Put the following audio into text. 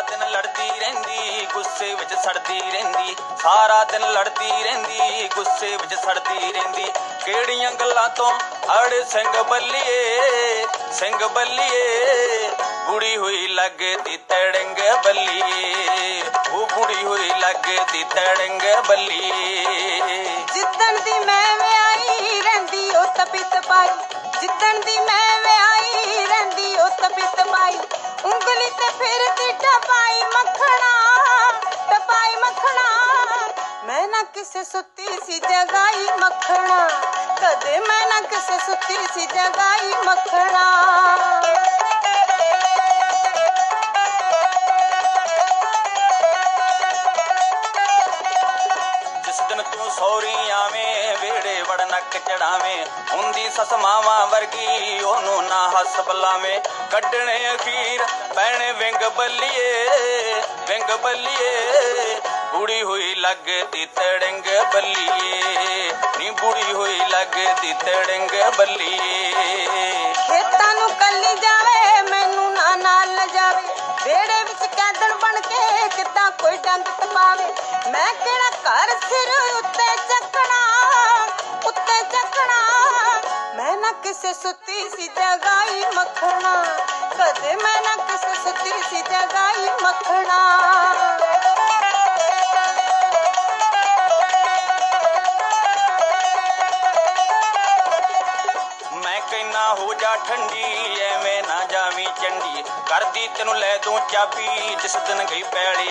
ਸਾਰਾ ਦਿਨ ਲੜਦੀ ਰਹਿੰਦੀ, ਗੁੱਸੇ ਵਿੱਚ ਸੜਦੀ ਰਹਿੰਦੀ। ਸਾਰਾ ਦਿਨ ਲੜਦੀ ਰਹਿੰਦੀ, ਗੁੱਸੇ ਵਿੱਚ ਸੜਦੀ ਰਹਿੰਦੀ। ਕਿਹੜੀਆਂ ਗੱਲਾਂ ਤੋਂ ਅੜ ਸਿੰਘ ਬੱਲੀਏ ਸਿੰਘ ਬੱਲੀਏ? ਬੁੜੀ ਹੋਈ ਲੱਗਦੀ ਤੜੰਗ ਬੱਲੀਏ। ਉਹ ਬੁੜੀ ਹੋਈ ਲੱਗਦੀ ਤੜੰਗ ਬੱਲੀਏ। ਜਿੱਦਣ ਦੀ ਮੈਂ ਵਿਆਹੀ ਰਹਿੰਦੀ, ਉਹ ਤਪਿਤ ਪਾਈ। ਜਿੱਦਣ ਦੀ ਮੈਂ ਕਿਸੇ ਸੁੱਤੀ ਸੀ ਜਗਾਈ ਮੱਖਣਾ। ਕਦੇ ਮੈਂ ਨਾ ਕਿਸੇ ਸੁੱਤੀ ਸੀ ਜਗਾਈ ਮੱਖਣਾ। ਜਿਸ ਦਿਨ ਤੂੰ ਸੌਰੀ ਆਵੇਂ ਵੇੜੇ ਵੜ ਨੱਕ ਚੜਾਵੇਂ, ਹੁੰਦੀ ਸੱਸ ਮਾਵਾਂ ਵਰਗੀ, ਉਹਨੂੰ ਨਾ ਹੱਸ ਬੁਲਾਵੇਂ। ਕੱਢਣੇ ਅਖੀਰ ਪੈਣੇ ਵਿੰਗ ਬੱਲੀਏ ਵਿੰਗ ਬੱਲੀਏ। ਬੁੜੀ ਹੋਈ ਲੱਗਦੀ ਤੜੰਗ ਬੱਲੀਏ, ਨੀ ਬੁੜੀ ਹੋਈ ਲੱਗਦੀ ਤੜੰਗ ਬੱਲੀਏ। ਖੇਤਾਂ ਨੂੰ ਕੱਲੀ ਜਾਵੇ, ਮੈਨੂੰ ਨਾ ਨਾਲ ਜਾਵੇ। ਵੇੜੇ ਵਿੱਚ ਕੈਦਣ ਬਣ ਕੇ ਕਿੱਦਾਂ ਕੋਈ ਡੰਗ ਟਪਾਵੇ ਮੈਂ ਕਿਹੜਾ ਘਰ ਸਿਰ ਉੱਤੇ ਚੱਕਣਾ ਉੱਤੇ ਚੱਕਣਾ? ਮੈਂ ਨਾ ਕਿਸੇ ਸੁੱਤੀ ਸੀ ਜਗਾਈ ਮੱਖਣਾ। ਕਦੇ ਮੈਂ ਨਾ ਕਿਸੇ ਸੁੱਤੀ ਸੀ ਜਗਾਈ ਮੱਖਣਾ। ਕਹਿਣਾ ਹੋ ਜਾ ਠੰਡੀ, ਐਵੇਂ ਨਾ ਜਾਵੀਂ ਚੰਡੀ। ਕਰਦੀ ਤੈਨੂੰ ਲੈ ਦੂੰ ਚਾਬੀ, ਜਿਸ ਦਿਨ ਗਈ ਪੈਲੀ।